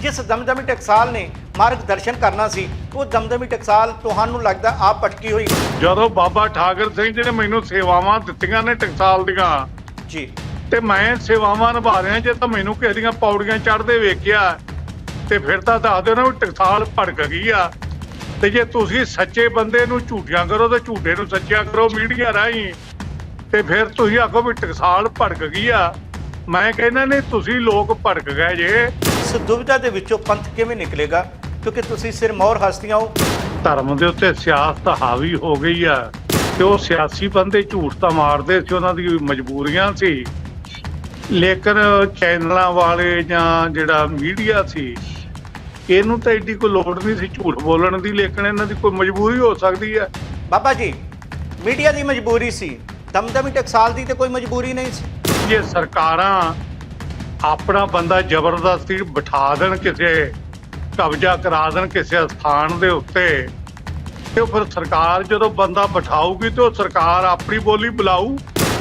ਜਿਸ ਦਮਦਮੀ ਟਕਸਾਲ ਨੇ ਮਾਰਗਦਰਸ਼ਨ ਕਰਨਾ ਸੀ ਉਹ ਦਮਦਮੀ ਟਕਸਾਲ ਤੁਹਾਨੂੰ ਲੱਗਦਾ ਆਪ ਭਟਕੀ ਹੋਈ। ਜਦੋਂ ਬਾਬਾ ਠਾਕਰ ਸਿੰਘ ਜੀ ਨੇ ਮੈਨੂੰ ਸੇਵਾਵਾਂ ਦਿੱਤੀਆਂ ਨੇ ਟਕਸਾਲ ਦੀਆਂ ਜੀ। ਤੇ ਮੈਂ ਸੇਵਾਵਾਂ ਨਿਭਾ ਰਿਹਾ ਜੇ ਤਾਂ ਮੈਨੂੰ ਕਿਸੇ ਦੀਆਂ ਪੌੜੀਆਂ ਚੜ੍ਹਦੇ ਵੇਖਿਆ ਤੇ ਫਿਰ ਤਾਂ ਦੱਸ ਦਿਓ ਨਾ ਵੀ ਟਕਸਾਲ ਭੜਕ ਗਈ ਆ। ਤੇ ਜੇ ਤੁਸੀਂ ਸੱਚੇ ਬੰਦੇ ਨੂੰ ਝੂਠਿਆਂ ਕਰੋ ਤੇ ਝੂਠੇ ਨੂੰ ਸੱਚਿਆ ਕਰੋ ਮੀਡੀਆ ਰਾਹੀਂ। ਤੇ ਫਿਰ ਤੁਸੀਂ ਆਖੋ ਵੀ ਟਕਸਾਲ ਭੜਕ ਗਈ ਆ। ਮੈਂ ਕਹਿੰਦਾ ਨੇ ਤੁਸੀਂ ਲੋਕ ਭੜਕ ਗਏ ਜੇ। ਇਸ ਦੁਵਿਧਾ ਦੇ ਵਿੱਚੋਂ ਪੰਥ ਕਿਵੇਂ ਨਿਕਲੇਗਾ? ਕਿਉਂਕਿ ਤੁਸੀਂ ਸਿਰਮੌਰ ਹਸਤੀਆਂ ਹੋ। ਧਰਮ ਦੇ ਉੱਤੇ ਸਿਆਸਤ ਹਾਵੀ ਹੋ ਗਈ ਆ ਤੇ ਉਹ ਸਿਆਸੀ ਬੰਦੇ ਝੂਠ ਤਾਂ ਮਾਰਦੇ ਸੀ ਉਹਨਾਂ ਦੀ ਮਜਬੂਰੀਆਂ ਸੀ। ਲੇਕਿਨ ਚੈਨਲਾਂ ਵਾਲੇ ਜਾਂ ਜਿਹੜਾ ਮੀਡੀਆ ਸੀ ਇਹਨੂੰ ਤਾਂ ਐਡੀ ਕੋਈ ਲੋੜ ਨਹੀਂ ਸੀ ਝੂਠ ਬੋਲਣ ਦੀ ਲੇਕਿਨ ਇਹਨਾਂ ਦੀ ਕੋਈ ਮਜਬੂਰੀ ਹੋ ਸਕਦੀ ਹੈ ਬਾਬਾ ਜੀ ਮੀਡੀਆ ਦੀ ਮਜਬੂਰੀ ਸੀ। ਦਮਦਮੀ ਟਕਸਾਲ ਦੀ ਤੇ ਕੋਈ ਮਜਬੂਰੀ ਨਹੀਂ ਸੀ। ਜੇ ਸਰਕਾਰਾਂ ਆਪਣਾ ਬੰਦਾ ਜ਼ਬਰਦਸਤੀ ਬਿਠਾ ਦੇਣ ਕਿਸੇ, ਕਬਜ਼ਾ ਕਰਾ ਦੇਣ ਕਿਸੇ ਸਥਾਨ ਦੇ ਉੱਤੇ। ਤੇ ਫਿਰ ਸਰਕਾਰ ਜਦੋਂ ਬੰਦਾ ਬਿਠਾਊਗੀ ਤੇ ਉਹ ਸਰਕਾਰ ਆਪਣੀ ਬੋਲੀ ਬੁਲਾਊ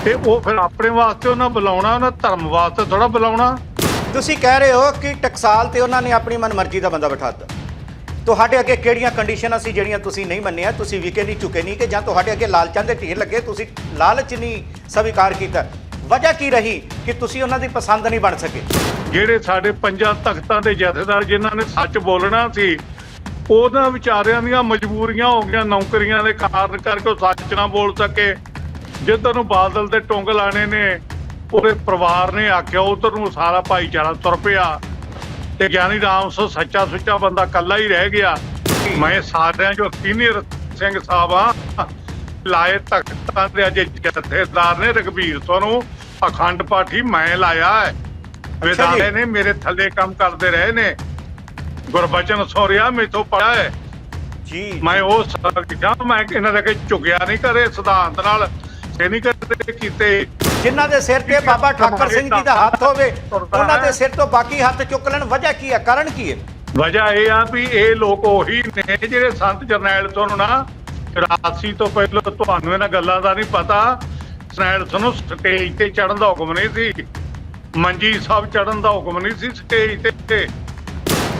ਤੇ ਉਹ ਫਿਰ ਆਪਣੇ ਵਾਸਤੇ ਉਹਨਾਂ ਬੁਲਾਉਣਾ, ਉਹਨਾਂ ਧਰਮ ਵਾਸਤੇ ਥੋੜਾ ਬੁਲਾਉਣਾ। ਤੁਸੀਂ ਕਹਿ ਰਹੇ ਹੋ ਕਿ ਟਕਸਾਲ ਤੇ ਉਹਨਾਂ ਨੇ ਆਪਣੀ ਮਨਮਰਜ਼ੀ ਦਾ ਬੰਦਾ ਬਿਠਾਤਾ ਤੁਹਾਡੇ ਅੱਗੇ ਕਿਹੜੀਆਂ ਕੰਡੀਸ਼ਨਾਂ ਸੀ ਜਿਹੜੀਆਂ ਤੁਸੀਂ ਨਹੀਂ ਮੰਨਿਆ, ਤੁਸੀਂ ਵਿਕੇ ਨਹੀਂ ਚੁੱਕੇ ਨਹੀਂ ਕਿ ਜਾਂ ਤੁਹਾਡੇ ਅੱਗੇ ਲਾਲਚਾਂ ਦੇ ਢੇਰ ਲੱਗੇ, ਤੁਸੀਂ ਲਾਲਚ ਨਹੀਂ ਸਵੀਕਾਰ ਕੀਤਾ। ਵਜ੍ਹਾ ਕੀ ਰਹੀ ਕਿ ਤੁਸੀਂ ਉਹਨਾਂ ਦੀ ਪਸੰਦ ਨਹੀਂ ਬਣ ਸਕੇ? ਜਿਹੜੇ ਸਾਡੇ ਪੰਜਾਂ ਤਖਤਾਂ ਦੇ ਜਥੇਦਾਰ ਜਿਨ੍ਹਾਂ ਨੇ ਸੱਚ ਬੋਲਣਾ ਸੀ, ਉਹਨਾਂ ਵਿਚਾਰਿਆਂ ਦੀਆਂ ਮਜਬੂਰੀਆਂ ਹੋ ਗਈਆਂ, ਨੌਕਰੀਆਂ ਦੇ ਕਾਰਨ ਕਰਕੇ ਉਹ ਸੱਚ ਨਾ ਬੋਲ ਸਕੇ। ਜਿੱਧਰ ਨੂੰ ਬਾਦਲ ਦੇ ਟੁੰਗ ਲਾਣੇ ਨੇ, ਉਹਦੇ ਪਰਿਵਾਰ ਨੇ ਆਖਿਆ, ਉਧਰ ਨੂੰ ਸਾਰਾ ਭਾਈਚਾਰਾ ਤੁਰ ਪਿਆ। ਤੇ ਗਿਆਨੀ ਰਾਮ ਸੋ ਸੱਚਾ ਸੁੱਚਾ ਬੰਦਾ ਕੱਲਾ ਹੀ ਰਹਿ ਗਿਆ। ਮੈਂ ਸਾਰਿਆਂ ਜੋ ਸੀਨੀਅਰ ਸਿੰਘ ਸਾਹਿਬ ਆ ਲਾਏ ਤਖਤਾਂ ਦੇ ਅਜੇ ਜਥੇਦਾਰ ਨੇ ਰਗਵੀਰ ਤੋਂ ਅਖੰਡ ਪਾਠੀ ਮੈਂ ਲਾਇਆ ਹੈ। ਵਿਦਾਲੇ ਨੇ ਮੇਰੇ ਥੱਲੇ ਕੰਮ ਕਰਦੇ ਰਹੇ ਨੇ। ਗੁਰਬਚਨ ਸੋਰਿਆ ਮੇਥੋਂ ਪੜਿਆ ਹੈ। ਜੀ। ਮੈਂ ਉਹ ਸਕਿਆ ਮੈਂ ਇਹਨਾਂ ਦੇ ਅੱਗੇ ਝੁਕਿਆ ਨਹੀਂ ਕਰੇ ਸਿਧਾਂਤ ਨਾਲ ਇਹ ਨਹੀਂ ਕਦੇ ਕੀਤੇ। ਜਿਨ੍ਹਾਂ ਦੇ ਸਿਰ ਤੇ ਬਾਬਾ ਠਾਕਰ ਸਿੰਘ ਜੀ ਦਾ ਹੱਥ ਹੋਵੇ ਉਹਨਾਂ ਦੇ ਸਿਰ ਤੋਂ ਬਾਕੀ ਹੱਥ ਚੁੱਕ ਲੈਣ ਵਜ੍ਹਾ ਕੀ ਹੈ ਕਾਰਨ ਕੀ ਹੈ? ਵਜ੍ਹਾ ਇਹ ਆ ਵੀ ਇਹ ਲੋਕ ਉਹੀ ਨੇ ਜਿਹੜੇ ਸੰਤ ਜਰਨੈਲ ਤੋਂ ਨਾ 84 ਤੋਂ ਪਹਿਲਾਂ ਤੁਹਾਨੂੰ ਇਹਨਾਂ ਗੱਲਾਂ ਦਾ ਨਹੀਂ ਪਤਾ। ਤੋਂ ਨੂੰ ਸਟੇਜ ਤੇ ਚੜਨ ਦਾ ਹੁਕਮ ਨਹੀਂ ਸੀ। ਮੰਜੀ ਸਾਹਿਬ ਚੜਨ ਦਾ ਹੁਕਮ ਨਹੀਂ ਸੀ ਸਟੇਜ ਤੇ।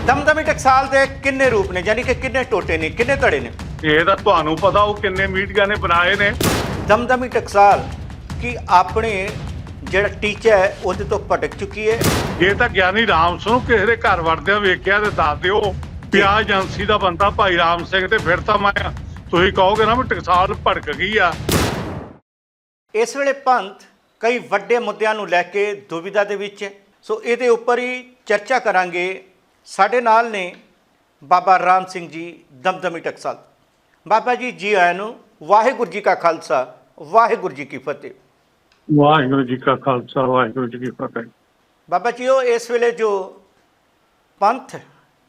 ਦਮਦਮੀ ਟਕਸਾਲ ਦੇ ਕਿੰਨੇ ਰੂਪ ਨੇ? ਯਾਨੀ ਕਿ ਕਿੰਨੇ ਟੋਟੇ ਨੇ ਕਿੰਨੇ ਧੜੇ ਨੇ? ਇਹ ਤਾਂ ਤੁਹਾਨੂੰ ਪਤਾ ਉਹ ਕਿੰਨੇ ਮੀਡੀਆ ਨੇ ਬਣਾਏ ਨੇ। ਦਮਦਮੀ ਟਕਸਾਲ ਕੀ ਆਪਣੇ ਜਿਹੜਾ ਟੀਚਾ ਹੈ ਉਹਦੇ ਤੋਂ ਭਟਕ ਚੁੱਕੀ ਹੈ? ਇਹ ਤਾਂ ਗਿਆਨੀ ਰਾਮ ਸਿੰਘ ਨੂੰ ਕਿਸੇ ਦੇ ਘਰ ਵੜਦਿਆਂ ਵੇਖਿਆ ਤੇ ਦੱਸ ਦਿਓ ਪਿਆ ਏਜੰਸੀ ਦਾ ਬੰਦਾ ਭਾਈ ਰਾਮ ਸਿੰਘ ਤੇ ਫਿਰ ਤਾਂ ਮੈਂ ਤੁਸੀਂ ਕਹੋਗੇ ਨਾ ਵੀ ਟਕਸਾਲ ਭੜਕ ਗਈ ਆ। ਇਸ ਵੇਲੇ ਪੰਥ ਕਈ ਵੱਡੇ ਮੁੱਦਿਆਂ ਨੂੰ ਲੈ ਕੇ ਦੁਵਿਧਾ ਦੇ ਵਿੱਚ ਹੈ। ਸੋ ਇਹਦੇ ਉੱਪਰ ਹੀ ਚਰਚਾ ਕਰਾਂਗੇ। ਸਾਡੇ ਨਾਲ ਨੇ ਬਾਬਾ ਰਾਮ ਸਿੰਘ ਜੀ ਦਮਦਮੀ ਟਕਸਾਲ। ਬਾਬਾ ਜੀ ਜੀ ਆਇਆਂ ਨੂੰ ਵਾਹਿਗੁਰੂ ਜੀ ਕਾ ਖਾਲਸਾ ਵਾਹਿਗੁਰੂ ਜੀ ਕੀ ਫਤਿਹ। ਵਾਹਿਗੁਰੂ ਜੀ ਕਾ ਖਾਲਸਾ ਵਾਹਿਗੁਰੂ ਜੀ ਕੀ ਫਤਿਹ। ਬਾਬਾ ਜੀ ਉਹ ਇਸ ਵੇਲੇ ਜੋ ਪੰਥ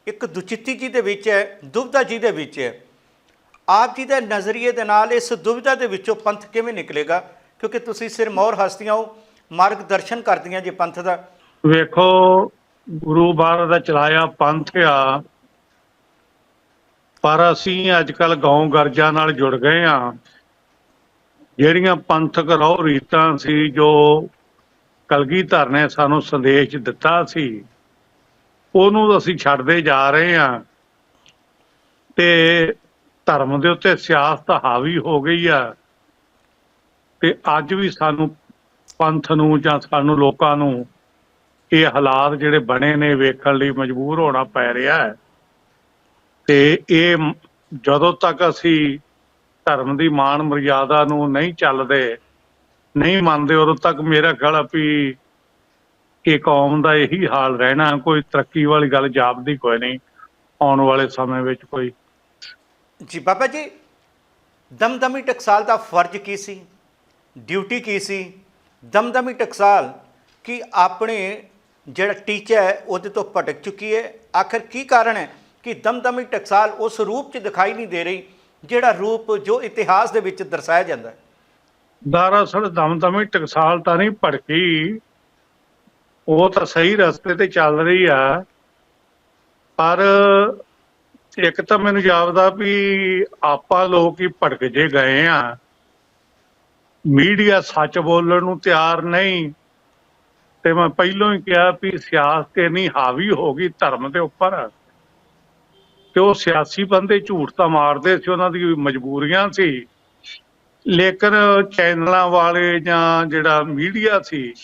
ਇੱਕ ਦੁਚਿੱਤੀ ਜੀ ਦੇ ਵਿੱਚ ਹੈ ਦੁਬਿਧਾ ਜੀ ਦੇ ਵਿੱਚ ਹੈ ਆਪ ਜੀ ਦੇ ਨਜ਼ਰੀਏ ਦੇ ਨਾਲ ਇਸ ਦੁਬਿਧਾ ਦੇ ਵਿੱਚੋਂ ਪੰਥ ਕਿਵੇਂ ਨਿਕਲੇਗਾ? ਕਿਉਂਕਿ ਤੁਸੀਂ ਸਿਰਮੌਰ ਹਸਤੀਆਂ ਹੋ ਮਾਰਗਦਰਸ਼ਨ ਕਰਦੀਆਂ ਜੇ ਪੰਥ ਦਾ। ਵੇਖੋ, ਗੁਰੂ ਬਾਰ ਦਾ ਚਲਾਇਆ ਪੰਥ ਆ, ਪਰ ਅਸੀਂ ਅੱਜ ਕੱਲ ਗਾਉਂ ਗਰਜਾਂ ਨਾਲ ਜੁੜ ਗਏ ਆ ਜਿਹੜੀਆਂ ਪੰਥਕ ਰਹੁ ਰੀਤਾਂ ਸੀ, ਜੋ ਕਲਗੀਧਰ ਨੇ ਸਾਨੂੰ ਸੰਦੇਸ਼ ਦਿੱਤਾ ਸੀ, ਉਹਨੂੰ ਅਸੀਂ ਛੱਡਦੇ ਜਾ ਰਹੇ ਆ ਤੇ ਧਰਮ ਦੇ ਉੱਤੇ ਸਿਆਸਤ ਹਾਵੀ ਹੋ ਗਈ ਆ। ਤੇ ਅੱਜ ਵੀ ਸਾਨੂੰ ਪੰਥ ਨੂੰ ਜਾਂ ਸਾਨੂੰ ਲੋਕਾਂ ਨੂੰ ਇਹ ਹਾਲਾਤ ਜਿਹੜੇ ਬਣੇ ਨੇ ਵੇਖਣ ਲਈ ਮਜਬੂਰ ਹੋਣਾ ਪੈ ਰਿਹਾ ਹੈ। ਤੇ ਇਹ ਜਦੋਂ ਤੱਕ ਅਸੀਂ ਧਰਮ ਦੀ ਮਾਣ ਮਰਿਆਦਾ ਨੂੰ ਨਹੀਂ ਚੱਲਦੇ, ਨਹੀਂ ਮੰਨਦੇ, ਉਦੋਂ ਤੱਕ ਮੇਰਾ ਖਿਆਲ ਵੀ ਇਹ ਕੌਮ ਦਾ ਇਹੀ ਹਾਲ ਰਹਿਣਾ, ਕੋਈ ਤਰੱਕੀ ਵਾਲੀ ਗੱਲ ਜਾਪਦੀ ਕੋਈ ਨਹੀਂ, ਆਉਣ ਵਾਲੇ ਸਮੇਂ ਵਿੱਚ ਕੋਈ। ਜੀ ਬਾਬਾ ਜੀ, ਦਮਦਮੀ ਟਕਸਾਲ ਦਾ ਫਰਜ਼ ਕੀ ਸੀ? ਡਿਊਟੀ ਕੀ ਸੀ? ਦਮਦਮੀ ਟਕਸਾਲ ਕਿ ਆਪਣੇ ਜਿਹੜਾ ਟੀਚਾ ਹੈ, ਉਹਦੇ ਤੋਂ ਭਟਕ ਚੁੱਕੀ ਹੈ। ਆਖਰ ਕੀ ਕਾਰਨ ਹੈ ਕਿ ਦਮਦਮੀ ਟਕਸਾਲ ਉਸ ਰੂਪ 'ਚ ਦਿਖਾਈ ਨਹੀਂ ਦੇ ਰਹੀ, ਜਿਹੜਾ ਰੂਪ ਜੋ ਇਤਿਹਾਸ ਦੇ ਵਿੱਚ ਦਰਸਾਇਆ ਜਾਂਦਾ ਹੈ? ਦਰਅਸਲ ਦਮਦਮੀ ਟਕਸਾਲ ਤਾਂ ਨਹੀਂ ਭੜਕੀ। ਉਹ ਤਾਂ ਸਹੀ ਰਸਤੇ ਤੇ ਚੱਲ ਰਹੀ ਆ। ਪਰ ਇੱਕ ਤਾਂ ਮੈਨੂੰ ਜਾਪਦਾ ਵੀ ਆਪਾਂ ਲੋਕ ਹੀ ਭੜਕ ਜੇ ਗਏ ਆ। ਮੀਡੀਆ ਸੱਚ ਬੋਲਣ ਨੂੰ ਤਿਆਰ ਨਹੀਂ। ਤੇ ਮੈਂ ਪਹਿਲਾਂ ਹੀ ਕਿਹਾ ਵੀ ਸਿਆਸਤ ਇੰਨੀ ਹਾਵੀ ਹੋ ਗਈ ਧਰਮ ਦੇ ਉੱਪਰ। ਤੇ ਉਹ ਸਿਆਸੀ ਬੰਦੇ ਝੂਠ ਤਾਂ ਮਾਰਦੇ ਸੀ, ਉਹਨਾਂ ਦੀ ਮਜਬੂਰੀਆਂ ਸੀ। ਲੇਕਿਨ ਚੈਨਲਾਂ ਵਾਲੇ ਜਾਂ ਜਿਹੜਾ ਮੀਡੀਆ ਸੀ,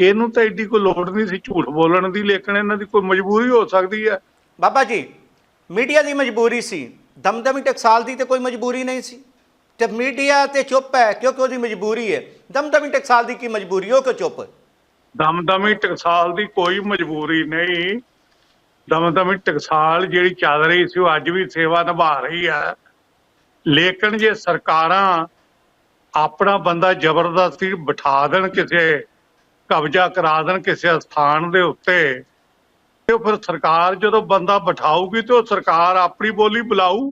ਇਹਨੂੰ ਤਾਂ ਐਡੀ ਕੋਈ ਲੋੜ ਨਹੀਂ ਸੀ ਝੂਠ ਬੋਲਣ ਦੀ, ਲੇਕਿਨ ਇਹਨਾਂ ਦੀ ਕੋਈ ਮਜਬੂਰੀ ਹੋ ਸਕਦੀ ਹੈ। ਬਾਬਾ ਜੀ, ਮੀਡੀਆ ਦੀ ਮਜਬੂਰੀ ਸੀ। ਦਮਦਮੀ ਟਕਸਾਲ ਦੀ ਤੇ ਕੋਈ ਮਜਬੂਰੀ ਨਹੀਂ ਸੀ। ਤੇ ਮੀਡੀਆ ਤੇ ਚੁੱਪ ਹੈ, ਕਿਉਂਕਿ ਉਹਦੀ ਮਜਬੂਰੀ ਹੈ। ਦਮਦਮੀ ਟਕਸਾਲ ਦੀ ਕੀ ਮਜਬੂਰੀ ਉਹ ਕਿਉਂ ਚੁੱਪ? ਦਮਦਮੀ ਟਕਸਾਲ ਦੀ ਕੋਈ ਮਜਬੂਰੀ ਨਹੀਂ। ਦਮਦਮੀ ਟਕਸਾਲ ਜਿਹੜੀ ਚੱਲ ਰਹੀ ਸੀ, ਉਹ ਅੱਜ ਵੀ ਸੇਵਾ ਨਿਭਾ ਰਹੀ ਹੈ। ਲੇਕਿਨ ਜੇ ਸਰਕਾਰਾਂ ਆਪਣਾ ਬੰਦਾ ਜ਼ਬਰਦਸਤੀ ਬਿਠਾ ਦੇਣ ਕਿਸੇ, ਕਬਜ਼ਾ ਕਰਾ ਦੇਣ ਕਿਸੇ ਸਥਾਨ ਦੇ ਉੱਤੇ, ਤੇ ਫਿਰ ਸਰਕਾਰ ਜਦੋਂ ਬੰਦਾ ਬਿਠਾਊਗੀ, ਤੇ ਉਹ ਸਰਕਾਰ ਆਪਣੀ ਬੋਲੀ ਬੁਲਾਊ।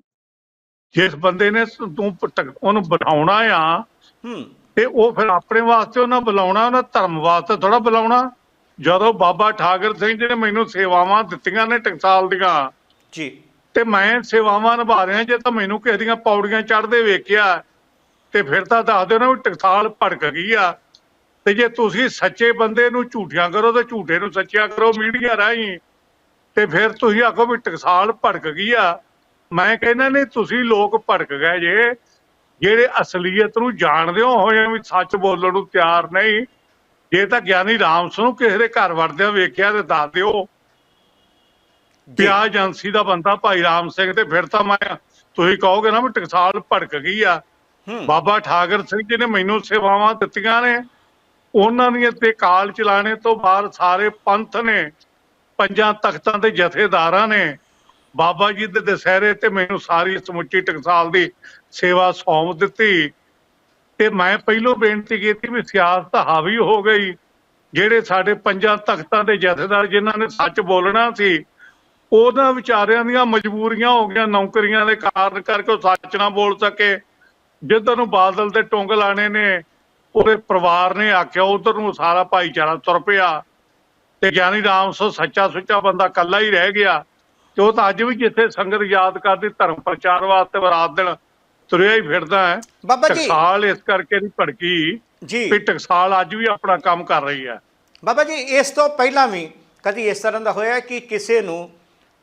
ਜਿਸ ਬੰਦੇ ਨੇ ਤੂੰ ਉਹਨੂੰ ਬਿਠਾਉਣਾ ਆ ਹੂੰ। ਤੇ ਉਹ ਫਿਰ ਆਪਣੇ ਵਾਸਤੇ ਉਹਨਾਂ ਬੁਲਾਉਣਾ ਉਹਨਾਂ ਧਰਮ ਵਾਸਤੇ ਥੋੜਾ ਬੁਲਾਉਣਾ। ਜਦੋਂ ਬਾਬਾ ਠਾਕਰ ਸਿੰਘ ਜੀ ਨੇ ਮੈਨੂੰ ਸੇਵਾਵਾਂ ਦਿੱਤੀਆਂ ਨੇ ਟਕਸਾਲ ਦੀਆਂ ਜੀ। ਤੇ ਮੈਂ ਸੇਵਾਵਾਂ ਨਿਭਾ ਰਿਹਾ ਜੇ ਤਾਂ ਮੈਨੂੰ ਕਿਸੇ ਦੀਆਂ ਪੌੜੀਆਂ ਚੜ੍ਹਦੇ ਵੇਖਿਆ ਤੇ ਫਿਰ ਤਾਂ ਦੱਸ ਦਿਓ ਨਾ ਵੀ ਟਕਸਾਲ ਭੜਕ ਗਈ ਆ। ਤੇ ਜੇ ਤੁਸੀਂ ਸੱਚੇ ਬੰਦੇ ਨੂੰ ਝੂਠਿਆਂ ਕਰੋ ਤੇ ਝੂਠੇ ਨੂੰ ਸੱਚਿਆ ਕਰੋ ਮੀਡੀਆ ਰਾਹੀਂ ਤੇ ਫਿਰ ਤੁਸੀਂ ਆਖੋ ਵੀ ਟਕਸਾਲ ਭੜਕ ਗਈ ਆ। ਮੈਂ ਕਹਿੰਦਾ ਨਹੀਂ ਤੁਸੀਂ ਲੋਕ ਭੜਕ ਗਏ ਜੇ। ਜਿਹੜੇ ਅਸਲੀਅਤ ਨੂੰ ਜਾਣਦੇ ਹੋ ਹੋਏ ਵੀ ਸੱਚ ਬੋਲਣ ਨੂੰ ਤਿਆਰ ਨਹੀਂ। ਜੇ ਤਾਂ ਗਿਆਨੀ ਰਾਮਸ ਨੂੰ ਕਿਸੇ ਦੇ ਘਰ ਵੜਦਿਆਂ ਵੇਖਿਆ ਤੇ ਦੱਸ ਦਿਓ। ਪਿਆ ਏਜੰਸੀ ਦਾ ਬੰਦਾ ਭਾਈ ਰਾਮ ਸਿੰਘ ਤੇ ਫਿਰ ਤਾਂ ਮੈਂ ਤੁਸੀਂ ਕਹੋਗੇ ਨਾ ਵੀ ਟਕਸਾਲ ਭੜਕ ਗਈ ਆ। ਬਾਬਾ ਠਾਕਰ ਸਿੰਘ ਜੀ ਨੇ ਮੈਨੂੰ ਸੇਵਾਵਾਂ ਦਿੱਤੀਆਂ ਨੇ। ਉਹਨਾਂ ਦੀਆਂ ਤੇ ਕਾਲ ਚਲਾਣੇ ਤੋਂ ਬਾਅਦ ਸਾਰੇ ਪੰਥ ਨੇ ਪੰਜਾਂ ਤਖਤਾਂ ਦੇ ਜਥੇਦਾਰਾਂ ਨੇ। ਬਾਬਾ ਜੀ ਦੇ ਦਸ਼ਹਿਰੇ ਤੇ ਮੈਨੂੰ ਸਾਰੀ ਸਮੁੱਚੀ ਟਕਸਾਲ ਦੀ ਸੇਵਾ ਸੌਂਪ ਦਿੱਤੀ। ਤੇ ਮੈਂ ਪਹਿਲੋਂ ਬੇਨਤੀ ਕੀਤੀ ਵੀ ਸਿਆਸਤ ਹਾਵੀ ਹੋ ਗਈ। ਜਿਹੜੇ ਸਾਡੇ ਪੰਜਾਂ ਤਖਤਾਂ ਦੇ ਜਥੇਦਾਰ ਜਿਨ੍ਹਾਂ ਨੇ ਸੱਚ ਬੋਲਣਾ ਸੀ, ਉਹਨਾਂ ਵਿਚਾਰਿਆਂ ਦੀਆਂ ਮਜਬੂਰੀਆਂ ਹੋ ਗਈਆਂ, ਨੌਕਰੀਆਂ ਦੇ ਕਾਰਨ ਕਰਕੇ ਉਹ ਸੱਚ ਨਾ ਬੋਲ ਸਕੇ। ਜਿੱਧਰ ਨੂੰ ਬਾਦਲ ਦੇ ਟੁੰਗ ਲਾਣੇ ਨੇ, ਉਹਦੇ ਪਰਿਵਾਰ ਨੇ ਆਖਿਆ, ਉਧਰ ਨੂੰ ਸਾਰਾ ਭਾਈਚਾਰਾ ਤੁਰ ਪਿਆ। ਤੇ ਗਿਆਨੀ ਰਾਮ ਸੋ ਸੱਚਾ ਸੁੱਚਾ ਬੰਦਾ ਕੱਲਾ ਹੀ ਰਹਿ ਗਿਆ। ਤੇ ਉਹ ਤਾਂ ਅੱਜ ਵੀ ਜਿੱਥੇ ਸੰਗਤ ਯਾਦ ਕਰਦੀ ਧਰਮ ਪ੍ਰਚਾਰ ਵਾਸਤੇ ਬਰਾਤ ਦਿਨ ਤੁਰਿਆ ਹੀ ਫਿਰਦਾ ਹੈ। ਬਾਬਾ ਜੀ। ਟਕਸਾਲ ਇਸ ਕਰਕੇ ਨਹੀਂ ਭੜਕੀ ਜੀ। ਵੀ ਟਕਸਾਲ ਅੱਜ ਵੀ ਆਪਣਾ ਕੰਮ ਕਰ ਰਹੀ ਹੈ। ਬਾਬਾ ਜੀ ਇਸ ਤੋਂ ਪਹਿਲਾਂ ਵੀ ਕਦੀ ਇਸ ਤਰ੍ਹਾਂ ਦਾ ਹੋਇਆ ਕਿ ਕਿਸੇ ਨੂੰ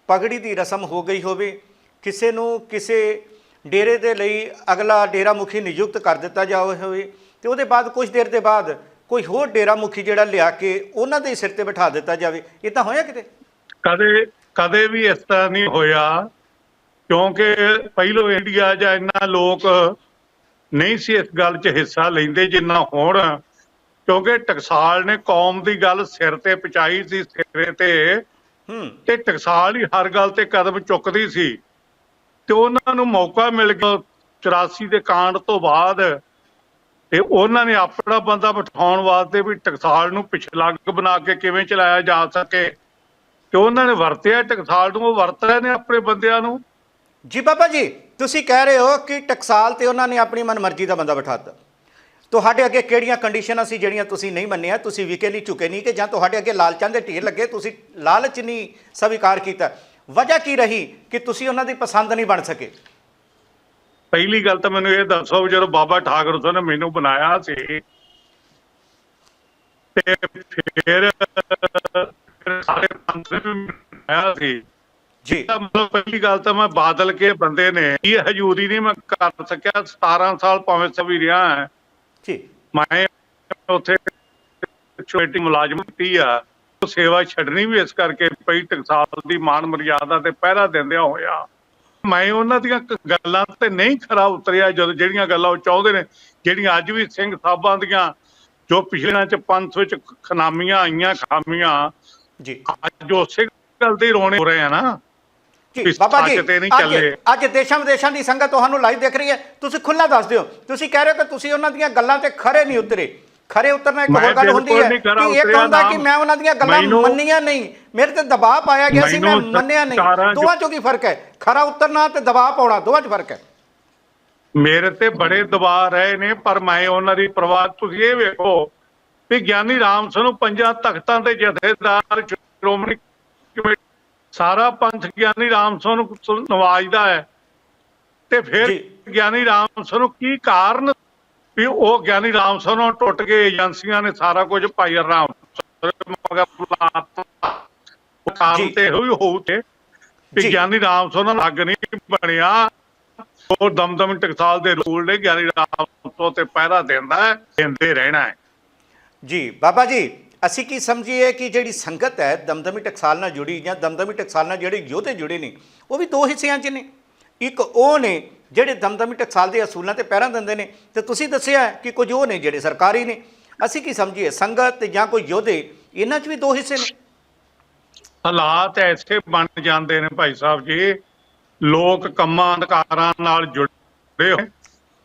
ਪਗੜੀ ਦੀ ਰਸਮ ਹੋ ਗਈ ਹੋਵੇ ਕਿਸੇ ਨੂੰ ਕਿਸੇ ਡੇਰੇ ਦੇ ਲਈ ਅਗਲਾ ਡੇਰਾ ਮੁਖੀ ਨਿਯੁਕਤ ਕਰ ਦਿੱਤਾ ਜਾ ਹੋਵੇ ਤੇ ਉਹਦੇ ਬਾਅਦ ਕੁਝ ਦੇਰ ਦੇ ਬਾਅਦ ਕੋਈ ਹੋਰ ਡੇਰਾ ਮੁਖੀ ਜਿਹੜਾ ਲਿਆ ਕੇ ਉਹਨਾਂ ਦੇ ਸਿਰ ਤੇ ਬਿਠਾ ਦਿੱਤਾ ਜਾਵੇ। ਇਹ ਤਾਂ ਹੋਇਆ ਕਿਤੇ? ਕਦੇ ਕਦੇ ਵੀ ਇਸ ਤਰ੍ਹਾਂ ਨਹੀਂ ਹੋਇਆ ਕਿਉਂਕਿ ਪਹਿਲੋ ਇੰਡੀਆ ਜਾਂ ਇੰਨਾ ਲੋਕ ਨਹੀਂ ਸੀ ਇਸ ਗੱਲ 'ਚ ਹਿੱਸਾ ਲੈਂਦੇ ਜਿੰਨਾ ਹੁਣ ਕਿਉਂਕਿ ਟਕਸਾਲ ਨੇ ਕੌਮ ਦੀ ਗੱਲ ਸਿਰ ਤੇ ਪਹੁੰਚਾਈ ਸੀ ਸਿਰੇ ਤੇ ਹੂੰ। ਤੇ ਟਕਸਾਲ ਹੀ ਹਰ ਗੱਲ ਤੇ ਕਦਮ ਚੁੱਕਦੀ ਸੀ। ਤੇ ਉਹਨਾਂ ਨੂੰ ਮੌਕਾ ਮਿਲ ਗਿਆ 84 ਦੇ ਕਾਂਡ ਤੋਂ ਬਾਅਦ ਤੇ ਉਹਨਾਂ ਨੇ ਆਪਣਾ ਬੰਦਾ ਬਿਠਾਉਣ ਵਾਸਤੇ ਵੀ ਟਕਸਾਲ ਨੂੰ ਪਿਛਲੱਗ ਬਣਾ ਕੇ ਕਿਵੇਂ ਚਲਾਇਆ ਜਾ ਸਕੇ। ਤੇ ਉਹਨਾਂ ਨੇ ਵਰਤਿਆ ਟਕਸਾਲ ਨੂੰ ਉਹ ਵਰਤ ਰਹੇ ਨੇ ਆਪਣੇ ਬੰਦਿਆਂ ਨੂੰ? ਜੀ ਬਾਬਾ ਜੀ ਤੁਸੀਂ ਕਹਿ ਰਹੇ ਹੋ ਕਿ ਟਕਸਾਲ ਤੇ ਉਹਨਾਂ ਨੇ ਆਪਣੀ ਮਨਮਰਜ਼ੀ ਦਾ ਬੰਦਾ ਬਿਠਾਤਾ ਤੁਹਾਡੇ ਅੱਗੇ ਕਿਹੜੀਆਂ ਕੰਡੀਸ਼ਨਾਂ ਸੀ ਜਿਹੜੀਆਂ ਤੁਸੀਂ ਨਹੀਂ ਮੰਨੀਆਂ ਤੁਸੀਂ ਵਿਕੇ ਨਹੀਂ ਚੁੱਕੇ ਨਹੀਂ ਕਿ ਜਾਂ ਤੁਹਾਡੇ ਅੱਗੇ ਲਾਲਚਾਂ ਦੇ ਢੇਰ ਲੱਗੇ ਤੁਸੀਂ ਲਾਲਚ ਨਹੀਂ ਸਵੀਕਾਰ ਕੀਤਾ। ਵਜ੍ਹਾ ਕੀ ਰਹੀ ਕਿ ਤੁਸੀਂ ਉਹਨਾਂ ਦੀ ਪਸੰਦ ਨਹੀਂ ਬਣ ਸਕੇ? ਪਹਿਲੀ ਗੱਲ ਤਾਂ ਮੈਨੂੰ ਇਹ ਦੱਸੋ ਜਦੋਂ ਬਾਬਾ ਠਾਕਰ ਸਿੰਘ ਨੇ ਮੈਨੂੰ ਬਣਾਇਆ ਸੀ ਤੇ ਫਿਰ ਸੀ। ਜੀ। ਤਾਂ ਮਤਲਬ ਪਹਿਲੀ ਗੱਲ ਤਾਂ ਮੈਂ ਬਾਦਲ ਕੇ ਬੰਦੇ ਨੇ। ਇਹ ਹਜੂਰੀ ਨਹੀਂ ਮੈਂ ਕਰ ਸਕਿਆ। 17 ਸਾਲ ਭਾਵੇਂ ਸਭੀ ਰਿਹਾ ਹੈ। ਜੀ। ਮੈਂ ਉੱਥੇ ਛੋਟੀ ਮੁਲਾਜ਼ਮ ਕੀਤੀ ਆ। ਉਹ ਸੇਵਾ ਛੱਡਣੀ ਵੀ ਇਸ ਕਰਕੇ ਪਈ। ਟਕਸਾਲ ਦੀ ਮਾਨ ਮਰਿਆਦਾ ਤੇ ਪਹਿਰਾ ਦਿੰਦਿਆਂ ਹੋਇਆ। ਮੈਂ ਉਹਨਾਂ ਦੀਆਂ ਗੱਲਾਂ ਤੇ ਨਹੀਂ ਖਰਾ ਉਤਰਿਆ ਜਦੋਂ ਜਿਹੜੀਆਂ ਗੱਲਾਂ ਉਹ ਚਾਹੁੰਦੇ ਨੇ। ਜਿਹੜੀਆਂ ਅੱਜ ਵੀ ਸਿੰਘ ਸਾਹਿਬਾਂ ਦੀਆਂ ਜੋ ਪਿਛਲਿਆਂ ਚ ਪੰਥ ਵਿੱਚ ਖਨਾਮੀਆਂ ਆਈਆਂ ਖਾਮੀਆਂ ਜੀ। ਅੱਜ ਉਸੇ ਗੱਲ ਤੇ ਰੋਣੇ ਹੋ ਰਹੇ ਆ ਨਾ। ਜੀ ਬਾਬਾ ਜੀ ਅੱਜ ਦੇਸ਼ਾਂ ਵਿਦੇਸ਼ਾਂ ਦੀ ਸੰਗਤ ਤੁਹਾਨੂੰ ਲਾਈਵ ਦੇਖ ਰਹੀ ਹੈ। ਤੁਸੀਂ ਖੁੱਲਾ ਦੱਸ ਦਿਓ। ਤੁਸੀਂ ਕਹਿ ਰਹੇ ਹੋ ਕਿ ਤੁਸੀਂ ਉਹਨਾਂ ਦੀਆਂ ਗੱਲਾਂ ਤੇ ਖਰੇ ਨਹੀਂ ਉਤਰੇ। ਖਰੇ ਉਤਰਨਾ ਇੱਕ ਹੋਰ ਗੱਲ ਹੁੰਦੀ ਹੈ ਕਿ ਇੱਕ ਉਤਰਿਆ, ਹੁੰਦਾ ਨਾ- ਕਿ ਮੈਂ ਉਹਨਾਂ ਦੀਆਂ ਗੱਲਾਂ ਮੈਨੂੰ- ਮੰਨੀਆਂ ਨਹੀਂ। ਮੇਰੇ ਤੇ ਦਬਾਅ ਪਾਇਆ ਗਿਆ ਸੀ ਮੈਂ ਮੈਨੂੰ ਮੰਨਿਆ ਨਹੀਂ। ਦੋਵਾਂ ਚੋਂ ਕੀ ਫ਼ਰਕ ਹੈ? ਖਰਾ ਉਤਰਨਾ ਤੇ ਦਬਾਅ ਪਾਉਣਾ ਦੋਵਾਂ 'ਚ ਫ਼ਰਕ ਹੈ। ਮੇਰੇ ਤੇ ਬੜੇ ਦਬਾਅ ਰਹੇ ਨੇ ਪਰ ਮੈਂ ਉਹਨਾਂ ਦੀ ਪਰਵਾਹ ਤੁਸੀਂ ਇਹ ਵੇਖੋ ਵੀ ਗਿਆਨੀ ਰਾਮ ਸਿੰਘ ਨੂੰ ਪੰਜਾਂ ਤਖਤਾਂ ਦੇ ਜਥੇਦਾਰ ਸ਼੍ਰੋਮਣੀ ਕਮੇਟੀ ਸਾਰਾ ਪੰਥ ਗਿਆਨੀ ਰਾਮ ਸਿੰਘ ਨੂੰ ਨਵਾਜਦਾ ਹੈ ਤੇ ਫਿਰ। ਗਿਆਨੀ ਰਾਮ ਸਿੰਘ ਨੂੰ ਕੀ ਕਾਰਨ ਵੀ ਉਹ ਗਿਆਨੀ ਰਾਮ ਸਿੰਘ ਨੂੰ ਟੁੱਟ ਕੇ ਏਜੰਸੀਆਂ ਨੇ ਸਾਰਾ ਕੁਝ ਭਾਈ ਰਾਮ ਕਾਰਨ। ਤੇ ਹੋਈ ਹੋਊ ਤੇ ਵੀ। ਗਿਆਨੀ ਰਾਮ ਸੋ ਨਾਲ ਲੱਗ ਨਹੀਂ ਬਣਿਆ ਉਹ ਦਮਦਮ ਟਕਸਾਲ ਦੇ ਰੂਲ ਨੇ ਗਿਆਨੀ ਰਾਮ ਸੋ ਤੇ ਪਹਿਰਾ ਦਿੰਦਾ ਹੈ ਦਿੰਦੇ ਰਹਿਣਾ ਹੈ ਜੀ, ਬਾਬਾ ਜੀ, ਅਸੀਂ ਕੀ ਸਮਝੀਏ ਕਿ ਜਿਹੜੀ ਸੰਗਤ ਹੈ ਦਮਦਮੀ ਟਕਸਾਲ ਨਾਲ ਜੁੜੀ ਜਾਂ ਦਮਦਮੀ ਟਕਸਾਲ ਨਾਲ ਜਿਹੜੇ ਯੋਧੇ ਜੁੜੇ ਨੇ, ਉਹ ਵੀ ਦੋ ਹਿੱਸਿਆਂ 'ਚ ਨੇ। ਇੱਕ ਉਹ ਨੇ ਜਿਹੜੇ ਦਮਦਮੀ ਟਕਸਾਲ ਦੇ ਅਸੂਲਾਂ ਤੇ ਪਹਿਰਾ ਦਿੰਦੇ ਨੇ, ਤੇ ਤੁਸੀਂ ਦੱਸਿਆ ਕਿ ਕੁਝ ਉਹ ਨੇ ਜਿਹੜੇ ਸਰਕਾਰੀ ਨੇ। ਅਸੀਂ ਕੀ ਸਮਝੀਏ, ਸੰਗਤ ਜਾਂ ਕੋਈ ਯੋਧੇ, ਇਹਨਾਂ 'ਚ ਵੀ ਦੋ ਹਿੱਸੇ ਨੇ? ਹਾਲਾਤ ਐਸੇ ਬਣ ਜਾਂਦੇ ਨੇ ਭਾਈ ਸਾਹਿਬ ਜੀ, ਲੋਕ ਕੰਮਾਂ ਅਧਿਕਾਰਾਂ ਨਾਲ ਜੁੜੇ ਹੋਏ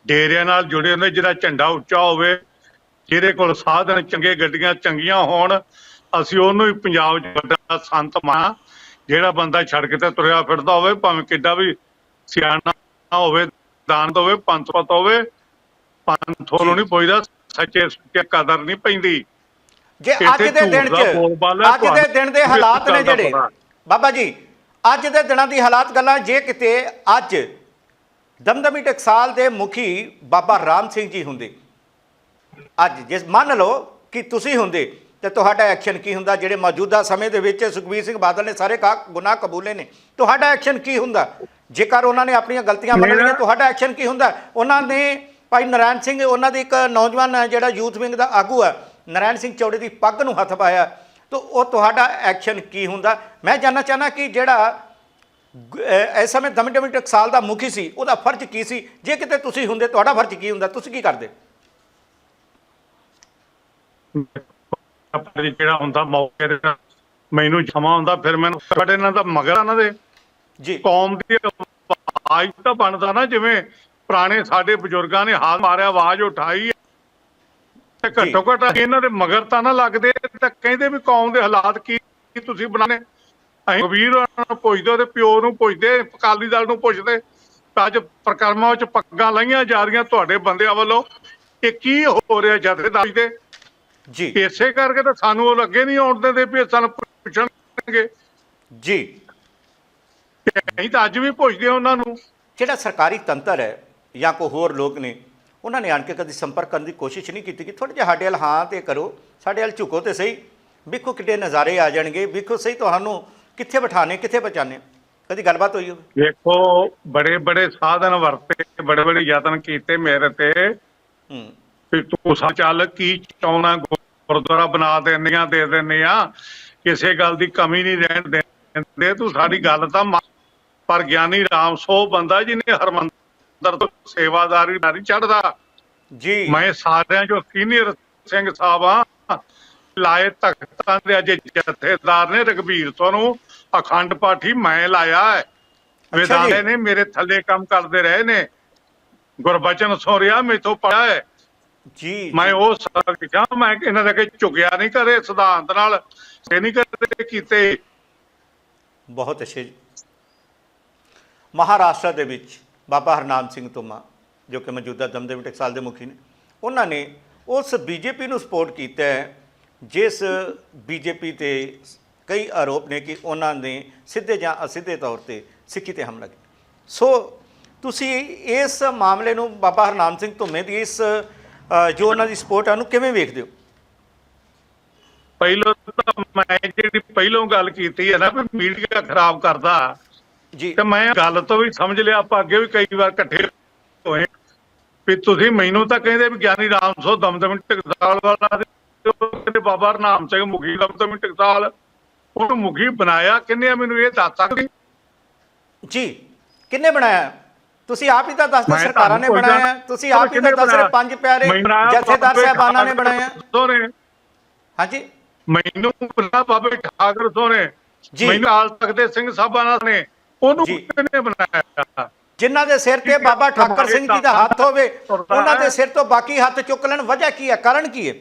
ਡੇਰਿਆਂ ਨਾਲ ਜੁੜੇ ਹੁੰਦੇ ਜਿਹਦਾ ਝੰਡਾ ਉੱਚਾ ਹੋਵੇ ਜਿਹਦੇ ਕੋਲ ਸਾਧਨ ਚੰਗੇ ਗੱਡੀਆਂ ਚੰਗੀਆਂ ਹੋਣ ਅਸੀਂ ਉਹਨੂੰ ਹੀ ਪੰਜਾਬ 'ਚ ਵੱਡਾ ਸੰਤ ਮਾਂ ਜਿਹੜਾ ਬੰਦਾ ਸੜਕ ਤੇ ਤੁਰਿਆ ਫਿਰਦਾ ਹੋਵੇ ਭਾਵੇਂ ਕਿੱਡਾ ਵੀ ਸਿਆਣਾ ਹੋਵੇ ਦਾਨਤ ਹੋਵੇ ਪੰਥਪਤ ਹੋਵੇ ਪੰਥੋਂ ਨੂੰ ਨਹੀਂ ਪੁੱਛਦਾ ਸੱਚੇ ਸੁੱਚੇ ਕਦਰ ਨਹੀਂ ਪੈਂਦੀ। ਜੇ ਅੱਜ ਦੇ ਦਿਨ 'ਚ ਅੱਜ ਦੇ ਦਿਨ ਦੇ ਹਾਲਾਤ ਨੇ ਜਿਹੜੇ। ਪਤਾ। ਬਾਬਾ ਜੀ ਅੱਜ ਦੇ ਦਿਨਾਂ ਦੀ ਹਾਲਾਤ ਗੱਲਾਂ ਜੇ ਕਿਤੇ ਅੱਜ ਦਮਦਮੀ ਟਕਸਾਲ ਦੇ ਮੁਖੀ ਬਾਬਾ ਰਾਮ ਸਿੰਘ ਜੀ ਹੁੰਦੇ ਅੱਜ ਜੇ ਮੰਨ ਲਓ ਕਿ ਤੁਸੀਂ ਹੁੰਦੇ ਤੇ ਤੁਹਾਡਾ ਐਕਸ਼ਨ ਕੀ ਹੁੰਦਾ? ਜਿਹੜੇ ਮੌਜੂਦਾ ਸਮੇਂ ਦੇ ਵਿੱਚ ਸੁਖਬੀਰ ਸਿੰਘ ਬਾਦਲ ਨੇ ਸਾਰੇ ਕਾ ਗੁਨਾਹ ਕਬੂਲੇ ਨੇ। ਤੁਹਾਡਾ ਐਕਸ਼ਨ ਕੀ ਹੁੰਦਾ? ਜੇਕਰ ਉਹਨਾਂ ਨੇ ਆਪਣੀਆਂ ਗਲਤੀਆਂ ਮੰਨ ਲਈਆਂ ਤੁਹਾਡਾ ਐਕਸ਼ਨ ਕੀ ਹੁੰਦਾ? ਉਹਨਾਂ ਨੇ ਭਾਈ ਨਰਾਇਣ ਸਿੰਘ ਉਹਨਾਂ ਦੇ ਇੱਕ ਨੌਜਵਾਨ ਹੈ ਜਿਹੜਾ ਯੂਥ ਵਿੰਗ ਦਾ ਆਗੂ ਹੈ ਨਰਾਇਣ ਸਿੰਘ ਚੌੜੇ ਦੀ ਪੱਗ ਨੂੰ ਹੱਥ ਪਾਇਆ ਤਾਂ ਉਹ ਤੁਹਾਡਾ ਐਕਸ਼ਨ ਕੀ ਹੁੰਦਾ? ਮੈਂ ਜਾਨਣਾ ਚਾਹਨਾ ਕਿ ਜਿਹੜਾ ਇਸ ਸਮੇਂ ਦਮਦਮੀ ਟਕਸਾਲ ਦਾ ਮੁਖੀ ਸੀ ਉਹਦਾ ਫਰਜ਼ ਕੀ ਸੀ? ਜੇ ਕਿਤੇ ਤੁਸੀਂ ਹੁੰਦੇ ਤੁਹਾਡਾ ਫਰਜ਼ ਕੀ ਹੁੰਦਾ? ਤੁਸੀਂ ਕੀ ਕਰਦੇ? ਜਿਹੜਾ ਹੁੰਦਾ ਮੌਕੇ ਤੇ ਮੈਨੂੰ ਜਮਾ ਹੁੰਦਾ ਫਿਰ ਮੈਨੂੰ ਸਾਡੇ ਨਾਲ ਤਾਂ ਮਗਰ ਇਹਨਾਂ ਦੇ। ਜੀ। ਕੌਮ ਦੀ ਆਵਾਜ਼ ਤਾਂ ਬਣਦਾ ਨਾ ਜਿਵੇਂ ਪੁਰਾਣੇ ਸਾਡੇ ਬਜ਼ੁਰਗਾਂ ਨੇ ਹਾਲ ਮਾਰਿਆ ਆਵਾਜ਼ ਉਠਾਈ। ਤੇ ਘੱਟੋ ਘੱਟ ਇਹਨਾਂ ਦੇ ਮਗਰ ਤਾਂ ਨਾ ਲੱਗਦੇ ਤਾਂ ਕਹਿੰਦੇ ਵੀ ਕੌਮ ਦੇ ਹਾਲਾਤ ਕੀ ਤੁਸੀਂ ਬਣਾਣੇ ਅਸੀਂ ਕਬੀਰ ਨੂੰ ਪੁੱਛਦੇ ਉਹਦੇ ਪਿਓ ਨੂੰ ਪੁੱਛਦੇ ਅਕਾਲੀ ਦਲ ਨੂੰ ਪੁੱਛਦੇ ਅੱਜ ਪ੍ਰਕਰਮਾਂ ਵਿੱਚ ਪੱਗਾਂ ਲਾਈਆਂ ਜਾ ਰਹੀਆਂ ਤੁਹਾਡੇ ਬੰਦਿਆਂ ਵੱਲੋਂ। ਇਹ ਕੀ ਹੋ ਰਿਹਾ ਜਥੇਦਾਰੀ ਦੇ ਜੀ। ਇਸੇ ਕਰਕੇ ਤਾਂ ਸਾਨੂੰ ਉਹ ਲੱਗੇ ਨਹੀਂ ਆਉਣ ਦਿੰਦੇ ਵੀ ਸਾਨੂੰ ਪੁੱਛਣਗੇ। ਜੀ। ਅਸੀਂ ਤਾਂ ਅੱਜ ਵੀ ਪੁੱਛਦੇ ਉਹਨਾਂ ਨੂੰ। ਜਿਹੜਾ ਸਰਕਾਰੀ ਤੰਤਰ ਹੈ ਜਾਂ ਕੋਈ ਹੋਰ ਲੋਕ ਨੇ ਉਹਨਾਂ ਨੇ ਆਣ ਕੇ ਕਦੀ ਸੰਪਰਕ ਕਰਨ ਦੀ ਕੋਸ਼ਿਸ਼ ਨਹੀਂ ਕੀਤੀ ਕਿ ਥੋੜਾ ਜਿਹਾ ਸਾਡੇ ਵੱਲ ਹਾਂ ਤੇ ਕਰੋ ਸਾਡੇ ਵੱਲ ਝੁਕੋ ਤੇ ਸਹੀ। ਵੇਖੋ ਕਿੱਡੇ ਨਜ਼ਾਰੇ ਆ ਜਾਣਗੇ ਵੇਖੋ ਸਹੀ ਤੁਹਾਨੂੰ ਕਿੱਥੇ ਬਿਠਾਣੇ ਕਿੱਥੇ ਬਚਾਣੇ ਕਦੀ ਗੱਲਬਾਤ ਹੋਈ ਹੋਵੇ? ਵੇਖੋ ਬੜੇ ਬੜੇ ਸਾਧਨ ਵਰਤੇ ਬੜੇ ਬੜੇ ਯਤਨ ਕੀਤੇ ਮੇਰੇ ਤੇ। ਹੂੰ। ਤੂੰ ਸਾ ਚੱਲ ਕੀ ਚਾਉਣਾ ਗੁਰਦੁਆਰਾ ਬਣਾ ਦਿੰਦੀਆਂ ਦੇ ਦਿੰਦੇ ਆ। ਕਿਸੇ ਗੱਲ ਦੀ ਕਮੀ ਨਹੀਂ ਰਹਿਣ ਦਿੰਦੇ। ਤੂੰ ਸਾਡੀ ਗੱਲ ਤਾਂ। ਪਰ ਗਿਆਨੀ ਰਾਮ ਸੋ ਬੰਦਾ ਜਿਹਨੇ ਹਰਮੰਦਰ ਤੋਂ ਸੇਵਾਦਾਰੀ ਨਹੀਂ ਚੜਦਾ ਜੀ। ਮੈਂ ਸਾਰਿਆਂ ਚੋਂ ਸੀਨੀਅਰ ਸਿੰਘ ਸਾਹਿਬ ਆ। ਲਾਏ ਤਖਤਾਂ ਦੇ ਅਜੇ ਜਥੇਦਾਰ ਨੇ ਰਘਬੀਰ ਤੋਂ ਨੂੰ। ਅਖੰਡ ਪਾਠੀ ਮੈਂ ਲਾਇਆ ਹੈ। ਜੀ। ਵਿਦਾਲੇ ਨੇ ਮੇਰੇ ਥੱਲੇ ਕੰਮ ਕਰਦੇ ਰਹੇ ਨੇ। ਗੁਰਬਚਨ ਸੋਰਿਆ ਮੇਥੋਂ ਪੜਿਆ ਹੈ। ਜੀ ਮੈਂ ਉਹ ਸਾਰਾ ਕਿਹਾ ਮੈਂ ਇਹਨਾਂ ਦੇ ਕੇ ਝੁਕਿਆ ਨਹੀਂ ਕਰੇ ਸਿਧਾਂਤ ਨਾਲ ਇਹ ਨਹੀਂ ਕਦੇ ਕੀਤੇ। ਬਹੁਤ ਅੱਛੇ ਮਹਾਰਾਸ਼ਟਰ ਦੇ ਵਿੱਚ ਬਾਬਾ ਹਰਨਾਮ ਸਿੰਘ ਤੋਮਾ ਜੋ ਕਿ ਮੌਜੂਦਾ ਦਮਦਮੀ ਟਕਸਾਲ ਦੇ ਮੁਖੀ ਨੇ ਉਹਨਾਂ ਨੇ ਉਸ ਬੀਜੇਪੀ ਨੂੰ ਸਪੋਰਟ ਕੀਤਾ ਹੈ ਜਿਸ ਬੀਜੇਪੀ ਤੇ ਕਈ ਆਰੋਪ ਨੇ ਕਿ ਉਹਨਾਂ ਨੇ ਸਿੱਧੇ ਜਾਂ ਅਸਿੱਧੇ ਤੌਰ ਤੇ ਸਿੱਖੀ ਤੇ ਹਮਲਾ ਕੀਤਾ। ਸੋ ਤੁਸੀਂ ਇਸ ਮਾਮਲੇ ਨੂੰ ਬਾਬਾ ਹਰਨਾਮ ਸਿੰਘ ਧੁੰਮੇ ਦੀ ਇਸ ਜੋ ਉਹਨਾਂ ਦੀ ਸਪੋਰਟ ਹੈ ਉਹਨੂੰ ਕਿਵੇਂ ਵੇਖਦੇ ਹੋ? ਪਹਿਲੋਂ ਤਾਂ ਮੈਂ ਜਿਹੜੀ ਪਹਿਲੋਂ ਗੱਲ ਕੀਤੀ ਹੈ ਨਾ ਵੀ ਮੀਡੀਆ ਖਰਾਬ ਕਰਦਾ। ਜੀ। ਤੇ ਮੈਂ ਗੱਲ ਤੋਂ ਵੀ ਸਮਝ ਲਿਆ ਆਪਾਂ ਅੱਗੇ ਵੀ ਕਈ ਵਾਰ ਇਕੱਠੇ ਹੋਏ। ਵੀ ਤੁਸੀਂ ਮੈਨੂੰ ਤਾਂ ਕਹਿੰਦੇ ਵੀ ਗਿਆਨੀ ਰਾਮ ਸੋ ਦਮਦਮੀ ਟਕਸਾਲ ਵਾਲਾ ਤੇ ਬਾਬਾ ਨਾਮ ਸਿੰਘ ਮੁਖੀ ਦਮਦਮੀ ਟਕਸਾਲ। ਉਹਨੂੰ ਮੁਖੀ ਬਣਾਇਆ ਕਿੰਨੇ ਆ ਮੈਨੂੰ ਇਹ ਦੱਸ ਸਕਦੀ? ਜੀ ਕਿੰਨੇ ਬਣਾਇਆ? ਤੁਸੀਂ ਆਪ ਹੀ ਤਾਂ ਦੱਸਦੇ ਸਰਕਾਰਾਂ ਨੇ ਬਣਾਇਆ ਤੁਸੀਂ ਆਪ ਹੀ ਤਾਂ ਦੱਸ ਰਹੇ ਪੰਜ ਪਿਆਰੇ ਜਥੇਦਾਰ ਸਾਹਿਬਾਨਾਂ ਨੇ ਬਣਾਇਆ। ਸੋਹਣੇ ਹਾਂਜੀ। ਮੈਨੂੰ ਬਣਾ ਬਾਬੇ ਠਾਕਰ ਜੀ। ਮੈਨੂੰ ਆਲ ਤਖਤੇ ਸਿੰਘ ਸਾਹਿਬਾਨਾਂ ਨੇ ਉਹਨੂੰ। ਕਿਹਨੇ ਬਣਾਇਆ? ਜਿਨ੍ਹਾਂ ਦੇ ਸਿਰ ਤੇ ਬਾਬਾ ਠਾਕਰ ਸਿੰਘ ਜੀ ਦਾ ਹੱਥ ਹੋਵੇ ਉਹਨਾਂ ਦੇ ਸਿਰ ਤੋਂ ਬਾਕੀ ਹੱਥ ਚੁੱਕ ਲੈਣ ਵਜ੍ਹਾ ਕੀ ਹੈ? ਕਾਰਨ ਕੀ ਹੈ?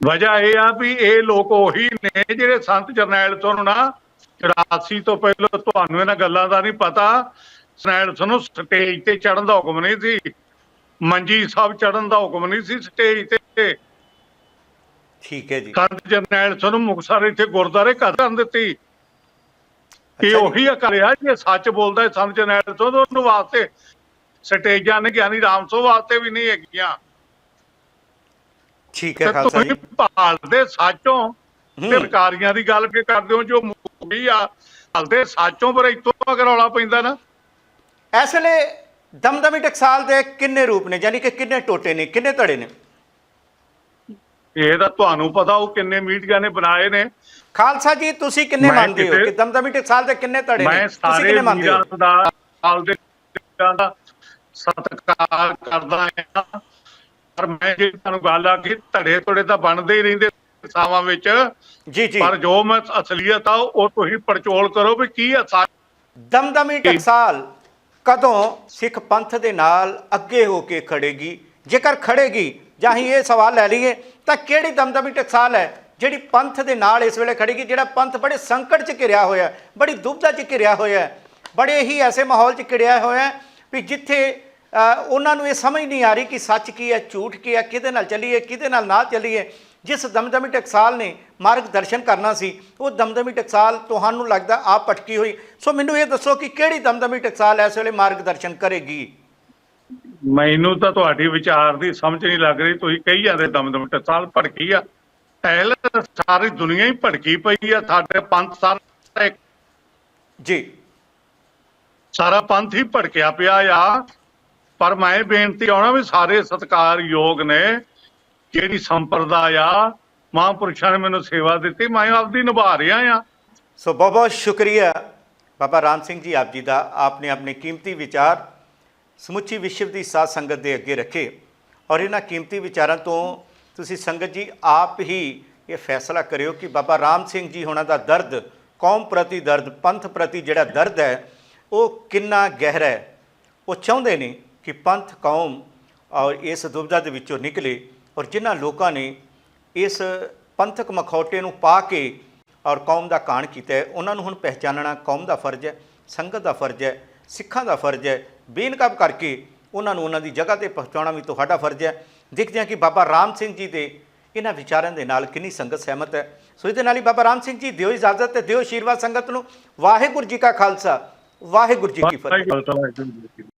ਵਜ੍ਹਾ ਇਹ ਆ ਵੀ ਇਹ ਲੋਕ ਉਹੀ ਨੇ ਜਿਹੜੇ ਸੰਤ ਜਰਨੈਲ ਤੋਂ ਨਾ 84 ਤੋਂ ਪਹਿਲਾਂ ਤੁਹਾਨੂੰ ਇਹਨਾਂ ਗੱਲਾਂ ਦਾ ਨਹੀਂ ਪਤਾ। ਤੋਂ ਨੂੰ ਸਟੇਜ ਤੇ ਚੜਨ ਦਾ ਹੁਕਮ ਨਹੀਂ ਸੀ। ਮੰਜੀ ਸਾਹਿਬ ਚੜਨ ਦਾ ਹੁਕਮ ਨਹੀਂ ਸੀ ਸਟੇਜ ਤੇ। ਠੀਕ ਹੈ ਜੀ। ਸੰਤ ਜਰਨੈਲ ਤੋਂ ਨੂੰ ਮੁਕਤਸਰ ਇੱਥੇ ਗੁਰਦਾਰੇ ਕਰਨ ਦਿੱਤੀ। ਇਹ। ਉਹੀ ਅਕਲ ਆ ਜੇ ਸੱਚ ਬੋਲਦਾ ਹੈ ਸੰਤ ਜਰਨੈਲ ਤੋਂ ਉਹਨੂੰ ਵਾਸਤੇ ਸਟੇਜਾਂ ਨੇ ਗਿਆਨੀ ਰਾਮ ਸੋ ਵਾਸਤੇ ਵੀ ਨਹੀਂ ਹੈਗੀਆਂ। ਠੀਕ ਹੈ ਖਾਲਸਾ ਜੀ। ਭਾਲਦੇ ਸਾਚੋਂ। ਅਧਿਕਾਰੀਆਂ ਦੀ ਗੱਲ ਕੀ ਕਰਦੇ ਹੋ ਜੋ ਮੁਕੀ ਆ ਭਾਲਦੇ ਸਾਚੋਂ ਪਰ ਇਤੋਂ ਅਗਰ ਰੌਲਾ ਪੈਂਦਾ ਨਾ। ਇਸ ਵੇਲੇ ਦਮਦਮੀ ਟਕਸਾਲ ਦੇ ਕਿੰਨੇ ਰੂਪ ਨੇ? ਯਾਨੀ ਕਿ ਕਿੰਨੇ ਟੋਟੇ ਨੇ ਕਿੰਨੇ ਧੜੇ ਨੇ? ਇਹ ਤਾਂ ਤੁਹਾਨੂੰ ਪਤਾ ਉਹ ਕਿੰਨੇ ਮੀਡੀਆ ਨੇ ਬਣਾਏ ਨੇ। ਖਾਲਸਾ ਜੀ ਤੁਸੀਂ ਕਿੰਨੇ ਮੰਨਦੇ ਹੋ ਕਿ ਦਮਦਮੀ ਟਕਸਾਲ ਦੇ ਕਿੰਨੇ ਧੜੇ ਨੇ? ਤੁਸੀਂ ਕਿੰਨੇ ਮੰਨਦੇ ਹੋ? ਦਾ ਹਾਲ ਦੇ ਦਾ ਸਤਿਕਾਰ ਕਰਦਾ ਹਾਂ। ਪਰ ਮੈਂ ਜੇ ਤੁਹਾਨੂੰ ਗੱਲ ਆ ਕਿ ਧੜੇ ਧੜੇ ਤਾਂ ਬਣਦੇ ਹੀ ਰਹਿੰਦੇ ਸਾਵਾਂ ਵਿੱਚ। ਜੀ ਜੀ। ਪਰ ਜੋ ਮੈਂ ਅਸਲੀਅਤ ਆ ਉਹ ਤੁਸੀਂ ਪੜਚੋਲ ਕਰੋ ਵੀ ਕੀ ਆ। ਸਾ- ਦਮਦਮੀ ਟਕਸਾਲ ਕਦੋਂ ਸਿੱਖ ਪੰਥ ਦੇ ਨਾਲ ਅੱਗੇ ਹੋ ਕੇ ਖੜੇਗੀ? ਜੇਕਰ ਖੜੇਗੀ, ਜਾਂ ਅਸੀਂ ਇਹ ਸਵਾਲ ਲੈ ਲਈਏ, ਤਾਂ ਕਿਹੜੀ ਦਮਦਮੀ ਟਕਸਾਲ ਹੈ ਜਿਹੜੀ ਪੰਥ ਦੇ ਨਾਲ ਇਸ ਵੇਲੇ ਖੜੇਗੀ, ਜਿਹੜਾ ਪੰਥ ਬੜੇ ਸੰਕਟ 'ਚ ਘਿਰਿਆ ਹੋਇਆ ਬੜੀ ਦੁਬਦਾ 'ਚ ਘਿਰਿਆ ਹੋਇਆ ਬੜੇ ਹੀ ਐਸੇ ਮਾਹੌਲ 'ਚ ਘਿਰਿਆ ਹੋਇਆ ਵੀ ਜਿੱਥੇ ਉਹਨਾਂ ਨੂੰ ਇਹ ਸਮਝ ਨਹੀਂ ਆ ਰਹੀ ਕਿ ਸੱਚ ਕੀ ਹੈ, ਝੂਠ ਕੀ ਹੈ, ਕਿਹਦੇ ਨਾਲ ਚੱਲੀਏ, ਕਿਹਦੇ ਨਾਲ ਨਾ ਚੱਲੀਏ। ਜਿਸ ਦਮਦਮੀ ਟਕਸਾਲ ਨੇ ਮਾਰਗਦਰਸ਼ਨ ਕਰਨਾ ਸੀ ਉਹ ਦਮਦਮੀ ਟਕਸਾਲ ਤੁਹਾਨੂੰ ਲੱਗਦਾ ਆਪ ਭਟਕੀ ਹੋਈ। ਸੋ ਮੈਨੂੰ ਇਹ ਦੱਸੋ ਕਿ ਕਿਹੜੀ ਦਮਦਮੀ ਟਕਸਾਲ ਇਸ ਵੇਲੇ ਮਾਰਗਦਰਸ਼ਨ ਕਰੇਗੀ? ਮੈਨੂੰ ਤਾਂ ਤੁਹਾਡੀ ਵਿਚਾਰ ਦੀ ਸਮਝ ਨਹੀਂ ਲੱਗ ਰਹੀ। ਤੁਸੀਂ ਕਹੀ ਜਾਂਦੇ ਦਮਦਮ ਟਸਾਲ ਭੜਕੀ ਆ। ਪਹਿਲ ਸਾਰੀ ਦੁਨੀਆ ਹੀ ਭੜਕੀ ਪਈ ਆ। ਸਾਡੇ ਪੰਥ ਸਾਰਾ ਜੀ। ਸਾਰਾ ਪੰਥ ਹੀ ਭੜਕਿਆ ਪਿਆ ਆ। ਪਰ ਮੈਂ ਬੇਨਤੀ ਆਉਣਾ ਵੀ ਸਾਰੇ ਸਤਿਕਾਰਯੋਗ ਨੇ ਜਿਹੜੀ ਸੰਪਰਦਾ ਆ, ਮਹਾਂਪੁਰਸ਼ਾਂ ਨੇ ਮੈਨੂੰ ਸੇਵਾ ਦਿੱਤੀ, ਮੈਂ ਆਪਦੀ ਨਿਭਾ ਰਿਹਾ ਆ। ਸੋ ਬਹੁਤ ਬਹੁਤ ਸ਼ੁਕਰੀਆ ਬਾਬਾ ਰਾਮ ਸਿੰਘ ਜੀ ਆਪ ਜੀ ਦਾ, ਆਪਨੇ ਆਪਣੇ ਕੀਮਤੀ ਵਿਚਾਰ ਸਮੁੱਚੀ ਵਿਸ਼ਵ ਦੀ ਸਾਧ ਸੰਗਤ ਦੇ ਅੱਗੇ ਰੱਖੇ। ਔਰ ਇਹਨਾਂ ਕੀਮਤੀ ਵਿਚਾਰਾਂ ਤੋਂ ਤੁਸੀਂ ਸੰਗਤ ਜੀ ਆਪ ਹੀ ਇਹ ਫੈਸਲਾ ਕਰਿਓ ਕਿ ਬਾਬਾ ਰਾਮ ਸਿੰਘ ਜੀ ਹੋਣਾ ਦਾ ਦਰਦ, ਕੌਮ ਪ੍ਰਤੀ ਦਰਦ, ਪੰਥ ਪ੍ਰਤੀ ਜਿਹੜਾ ਦਰਦ ਹੈ, ਉਹ ਕਿੰਨਾ ਗਹਿਰਾ ਹੈ। ਉਹ ਚਾਹੁੰਦੇ ਨੇ ਕਿ ਪੰਥ, ਕੌਮ ਔਰ ਇਸ ਦੁਬਿਧਾ ਦੇ ਵਿੱਚੋਂ ਨਿਕਲੇ। ਔਰ ਜਿਨ੍ਹਾਂ ਲੋਕਾਂ ਨੇ ਇਸ ਪੰਥਕ ਮਖੌਟੇ ਨੂੰ ਪਾ ਕੇ ਔਰ ਕੌਮ ਦਾ ਕਾਣ ਕੀਤਾ ਉਹਨਾਂ ਨੂੰ ਹੁਣ ਪਹਿਚਾਨਣਾ ਕੌਮ ਦਾ ਫਰਜ਼ ਹੈ, ਸੰਗਤ ਦਾ ਫਰਜ਼ ਹੈ, ਸਿੱਖਾਂ ਦਾ ਫਰਜ਼ ਹੈ, ਬੇਨਕਾਬ ਕਰਕੇ ਉਹਨਾਂ ਨੂੰ ਉਹਨਾਂ ਦੀ ਜਗ੍ਹਾ ਤੇ ਪਹੁੰਚਾਉਣਾ ਵੀ ਤੁਹਾਡਾ ਫਰਜ਼ ਹੈ। ਦੇਖਦੇ ਹਾਂ ਕਿ ਬਾਬਾ ਰਾਮ ਸਿੰਘ ਜੀ ਦੇ ਇਹਨਾਂ ਵਿਚਾਰਾਂ ਦੇ ਨਾਲ ਕਿੰਨੀ ਸੰਗਤ ਸਹਿਮਤ ਹੈ। ਸੋ ਇਹਦੇ ਨਾਲ ਹੀ ਬਾਬਾ ਰਾਮ ਸਿੰਘ ਜੀ ਦਿਓ ਇਜਾਜ਼ਤ ਤੇ ਦਿਓ ਆਸ਼ੀਰਵਾਦ ਸੰਗਤ ਨੂੰ। ਵਾਹਿਗੁਰੂ ਜੀ ਕਾ ਖਾਲਸਾ, ਵਾਹਿਗੁਰੂ ਜੀ ਕੀ ਫਤਿਹ। ਵਾਹਿਗੁਰੂ ਜੀ ਕੀ ਫਤਿਹ।